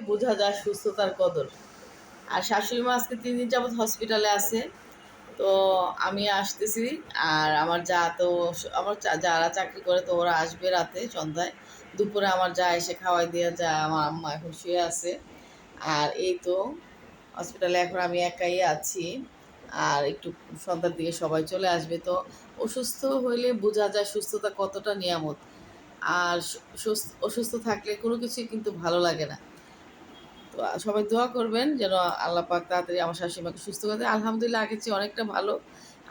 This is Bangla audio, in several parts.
বোঝা যায় সুস্থতার কদর। আর শাশুড়ি মা আজকে তিন দিন যাবৎ হসপিটালে আছে। তো আমি আসতেছি আর আমার যা তো আমার যারা চাকরি করে তো ওরা আসবে রাতে সন্ধ্যায়। দুপুরে আমার যা এসে খাওয়াই দিয়ে যা আমার আম্মা এখন শুয়ে আছে। আর এই তো হসপিটালে এখন আমি একাই আছি। আর একটু সন্ধ্যার দিকে সবাই চলে আসবে। তো অসুস্থ হইলে বোঝা যায় সুস্থতা কতটা নিয়ামত। আর সুস্থ- অসুস্থ থাকলে কোনো কিছুই কিন্তু ভালো লাগে না। তো সবাই দোয়া করবেন যেন আল্লাহ পাক তাড়াতাড়ি আমার শাশুড়িমাকে সুস্থ করে আলহামদুলিল্লাহ, আগের চেয়ে অনেকটা ভালো।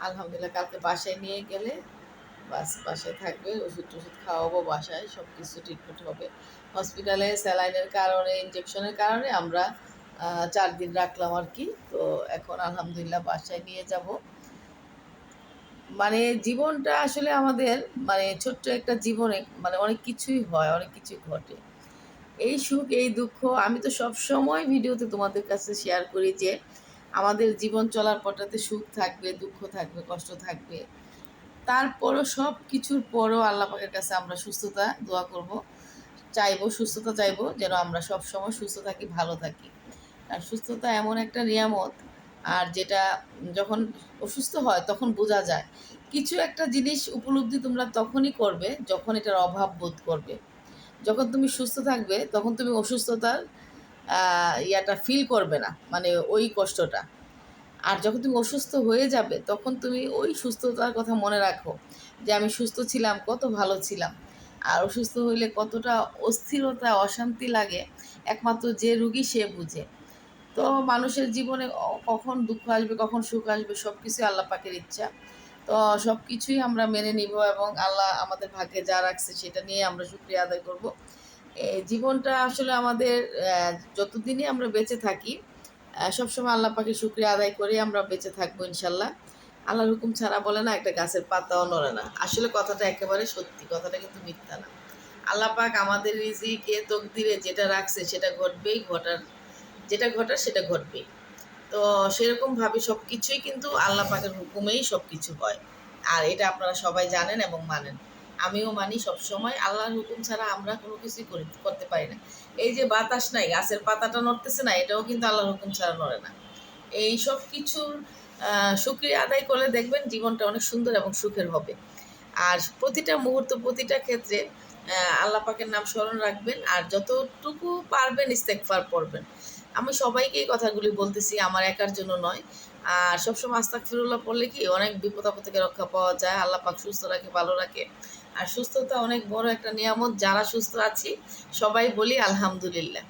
আলহামদুলিল্লাহ, কালকে বাসায় নিয়ে গেলে বাস, বাসায় থাকবে, ওষুধ টষুধ খাওয়াবো বাসায় সব কিছু ট্রিটমেন্ট হবে হসপিটালে স্যালাইনের কারণে ইঞ্জেকশনের কারণে আমরা চার দিন রাখলাম আর কি। তো এখন আলহামদুলিল্লাহ বাসায় নিয়ে যাব। মানে জীবনটা আসলে আমাদের মানে ছোট্ট একটা জীবনে মানে অনেক কিছুই হয়, অনেক কিছুই ঘটে। এই সুখ, এই দুঃখ আমি তো সব সময় ভিডিওতে তোমাদের কাছে শেয়ার করি যে আমাদের জীবন চলার পটাতে সুখ থাকবে, দুঃখ থাকবে, কষ্ট থাকবে। তারপরও সব কিছুর পরও আল্লাহ পাকের কাছে আমরা সুস্থতা দোয়া করব। চাইব, সুস্থতা চাইব যেন আমরা সব সময় সুস্থ থাকি, ভালো থাকি। আর সুস্থতা এমন একটা নিয়ামত আর যেটা যখন অসুস্থ হয় তখন বোঝা যায়। কিছু একটা জিনিস উপলব্ধি তোমরা তখনই করবে যখন এটার অভাব বোধ করবে। যখন তুমি সুস্থ থাকবে, তখন তুমি অসুস্থতার ইয়াটা ফিল করবে না মানে ওই কষ্টটা। আর যখন তুমি অসুস্থ হয়ে যাবে, তখন তুমি ওই সুস্থতার কথা মনে রাখো, যে আমি সুস্থ ছিলাম, কত ভালো ছিলাম। আর অসুস্থ হইলে কতটা অস্থিরতা, অশান্তি লাগে, একমাত্র যে রুগী সে বুঝে। তো মানুষের জীবনে কখন দুঃখ আসবে, কখন সুখ আসবে সব কিছুই আল্লাহ পাকের ইচ্ছা। তো সব কিছুই আমরা মেনে নিব এবং আল্লাহ আমাদের ভাগ্যে যা রাখছে সেটা নিয়ে আমরা শুক্রিয়া আদায় করব। জীবনটা আসলে আমাদের যতদিনই আমরা বেঁচে থাকি সবসময় আল্লাহ পাকে শুক্রিয়া আদায় করে আমরা বেঁচে থাকব ইনশাল্লাহ। আল্লাহর হুকুম ছাড়া বলে না, একটা গাছের পাতাও নড়ে না। আসলে কথাটা একেবারে সত্যি, কথাটা কিন্তু মিথ্যা না। আল্লাহ পাক আমাদের রিজিকে, তকদিরে যেটা রাখছে সেটা ঘটবেই, ঘটার, যেটা ঘটার সেটা ঘটবেই। তো সেরকমভাবে সব কিছুই কিন্তু আল্লাহ পাকের হুকুমেই সব কিছু হয়। আর এটা আপনারা সবাই জানেন এবং মানেন। আমিও মানি সব সময় আল্লাহর হুকুম ছাড়া আমরা কোনো কিছুই করি, করতে পারি না। এই যে বাতাস নাই, গাছের পাতাটা নড়তেছে না, এটাও কিন্তু আল্লাহর হুকুম ছাড়া নড়ে না। এই সব কিছুর সুক্রিয়া আদায় করলে দেখবেন জীবনটা অনেক সুন্দর এবং সুখের হবে। আর প্রতিটা মুহূর্ত, প্রতিটা ক্ষেত্রে আল্লাহ পাকের নাম স্মরণ রাখবেন আর যতটুকু পারবেন ইস্তেকফার পড়বেন। আমি সবাইকে এই কথাগুলি বলতেছি, আমার একার জন্য নয়। আর সবসময় আস্তাক ফিরুল্লাহ পড়লে কি অনেক বিপদ আপদ থেকে রক্ষা পাওয়া যায়, আল্লাহ পাক সুস্থ রাখে, ভালো রাখে। আর সুস্থতা অনেক বড় একটা নিয়ামত, যারা সুস্থ আছি, সবাই বলি আলহামদুলিল্লাহ।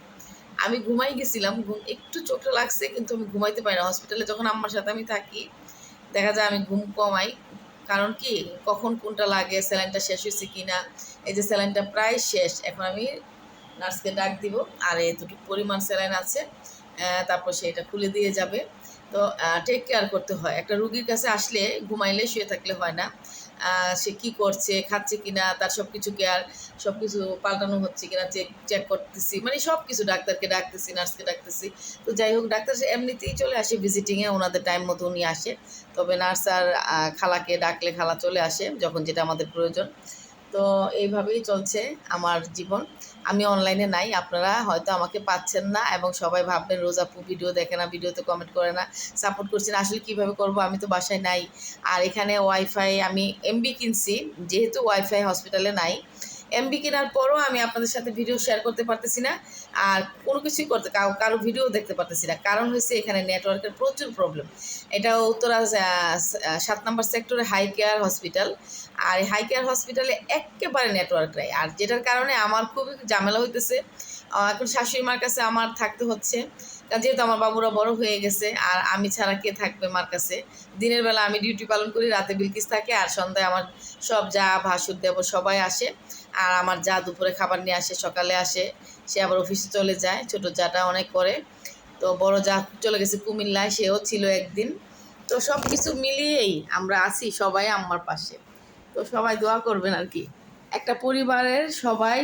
আমি ঘুমাই গেছিলাম, ঘুম একটু চোখটা লাগছে, কিন্তু আমি ঘুমাইতে পারি না। হসপিটালে যখন আমার সাথে আমি থাকি, দেখা যায় আমি ঘুম কমাই কারণ কি, কখন কোনটা লাগে স্যালাইনটা শেষ হয়েছে কি না এই যে স্যালাইনটা প্রায় শেষ, এখন আমি নার্সকে ডাক দিব, আর এতটুকু পরিমাণ স্যালাইন আছে তারপর সে এটা খুলে দিয়ে যাবে। তো টেক কেয়ার করতে হয়। একটা রুগীর কাছে আসলে ঘুমাইলে শুয়ে থাকলে হয় না। সে কি করছে, খাচ্ছে কিনা, তার সব কিছু কেয়ার সব কিছু পাল্টানো হচ্ছে কিনা চেক চেক করতেছি। মানে সব কিছু ডাক্তারকে ডাকতেছি, নার্সকে ডাকতেছি। তো যাই হোক, ডাক্তার এমনিতেই চলে আসে ভিজিটিংয়ে ওনাদের টাইম মতো উনি আসে। তবে নার্স আর খালাকে ডাকলে খালা চলে আসে, যখন যেটা আমাদের প্রয়োজন। তো এইভাবেই চলছে আমার জীবন। আমি অনলাইনে নাই, আপনারা হয়তো আমাকে পাচ্ছেন না এবং সবাই ভাববেন, রোজ আপু ভিডিও দেখে না ভিডিওতে কমেন্ট করে না সাপোর্ট করছেন আসলে কীভাবে করব? আমি তো বাসায় নাই। আর এখানে ওয়াইফাই আমি এমবি কিনছি, যেহেতু ওয়াইফাই হসপিটালে নাই। এমবি কেনার পরও আমি আপনাদের সাথে ভিডিও শেয়ার করতে পারতেছি না, আর কোনো কিছুই করতে কারও কারও ভিডিও দেখতে পারতেছি না। কারণ হচ্ছে এখানে নেটওয়ার্কের প্রচুর প্রবলেম এটা উত্তরা সাত নম্বর সেক্টরে হাই কেয়ার হসপিটাল আর হাই কেয়ার হসপিটালে একেবারে নেটওয়ার্ক নাই। আর যেটার কারণে আমার খুবই ঝামেলা হইতেছে। এখন শাশুড়ি মার কাছে আমার থাকতে হচ্ছে। কারণ যেহেতু আমার বাবুরা বড় হয়ে গেছে, আর আমি ছাড়া কে থাকবে মার কাছে? দিনের বেলা আমি ডিউটি পালন করি, রাতে বিলকিস থাকে, আর সন্ধ্যায় আমার সব যা ভাসুর দেব সবাই আসে। আর আমার যা দুপুরে খাবার নিয়ে আসে, সকালে আসে, সে আবার অফিসে চলে যায়, ছোট যাটা অনেক করে। তো বড় যা চলে গেছে কুমিল্লায়, সেও ছিল একদিন। তো সব কিছু মিলিয়েই আমরা আছি সবাই আমার পাশে। তো সবাই দোয়া করবেন আর কি। একটা পরিবারের সবাই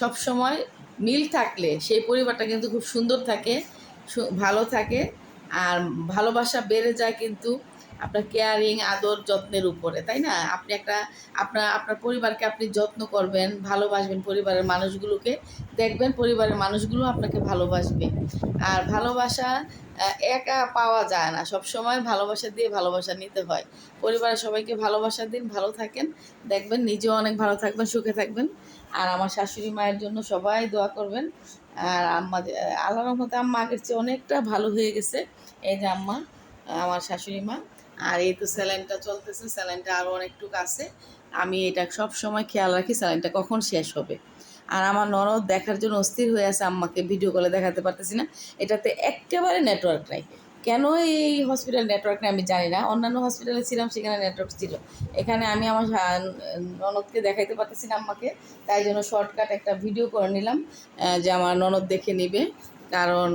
সব সময় মিল থাকলে, সেই পরিবারটা কিন্তু খুব সুন্দর থাকে ভালো থাকে, আর ভালোবাসা বেড়ে যায় কিন্তু আপনার কেয়ারিং আদর, যত্নের উপরে, তাই না? আপনি একটা, আপনার আপনার পরিবারকে আপনি যত্ন করবেন, ভালোবাসবেন পরিবারের মানুষগুলোকে, দেখবেন পরিবারের মানুষগুলো আপনাকে ভালোবাসবে। আর ভালোবাসা একা পাওয়া যায় না। সব সময় ভালোবাসা দিয়ে ভালোবাসা নিতে হয়। পরিবারের সবাইকে ভালোবাসা দিন, ভালো থাকেন। দেখবেন নিজেও অনেক ভালো থাকবেন, সুখে থাকবেন। আর আমার শাশুড়ি মায়ের জন্য সবাই দোয়া করবেন। আর আম্মা যে- আল্লাহর রহমতে আম্মা আগের চেয়ে অনেকটা ভালো হয়ে গেছে। এই যে আম্মা, আমার শাশুড়ি মা। আর এই তো স্যালাইনটা চলতেছে, স্যালাইনটা আরও অনেকটুকু আছে। আমি এটা সব সময় খেয়াল রাখি স্যালাইনটা কখন শেষ হবে। আর আমার ননদ দেখার জন্য অস্থির হয়ে আছে, আম্মাকে ভিডিও কলে দেখাতে পারতেছি না। এটাতে একেবারে নেটওয়ার্ক নাই। কেন এই হসপিটাল নেটওয়ার্ক নেই আমি জানি না। অন্যান্য হসপিটালে ছিলাম, সেখানে নেটওয়ার্ক ছিল। এখানে আমি আমার ননদকে দেখাইতে পারতেছি না আম্মাকে। তাই জন্য শর্টকাট একটা ভিডিও করে নিলাম যে আমার ননদ দেখে নিবে। কারণ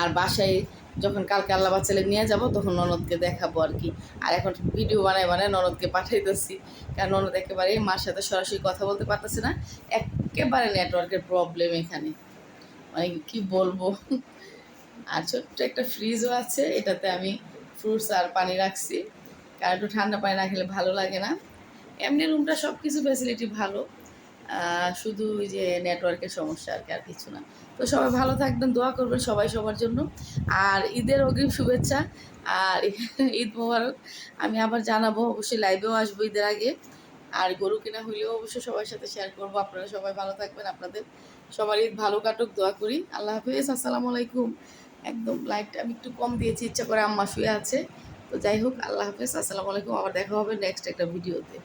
আর বাসায় যখন কালকে আল্লাহ বাচ্চালে নিয়ে যাব, তখন ননদকে দেখাবো আর কি। আর এখন ভিডিও বানায় বানায় ননদকে পাঠাইতেছি। কারণ ননদ একেবারে মার সাথে সরাসরি কথা বলতে পারতেছে না। একেবারে নেটওয়ার্কের প্রবলেম এখানে। মানে কি বলব? আর ছোট্ট একটা ফ্রিজও আছে, এটাতে আমি ফ্রুটস আর পানি রাখছি। কারণ একটু ঠান্ডা পানি না খেলে ভালো লাগে না। এমনি রুমটা সব কিছু ফ্যাসিলিটি ভালো। শুধু যে নেটওয়ার্কের সমস্যা আর কি, আর কিছু না। তো সবাই ভালো থাকবেন, দোয়া করবেন সবাই সবার জন্য। আর ঈদের অগ্রিম শুভেচ্ছা আর ঈদ মোবারক। আমি আবার জানাব, অবশ্যই লাইভেও আসব ঈদের আগে। আর গরু কেনা হইলেও অবশ্যই সবার সাথে শেয়ার করব। আপনারা সবাই ভালো থাকবেন, আপনাদের সবার ঈদ ভালো কাটুক, দোয়া করি। আল্লাহ হাফিজ, আসসালামু আলাইকুম। একদম লাইটটা আমি একটু কম দিয়েছি, ইচ্ছা করে আম্মা শুয়ে আছে। তো যাই হোক, আল্লাহ হাফিজ, আসসালামু আলাইকুম। আবার দেখা হবে নেক্সট একটা ভিডিওতে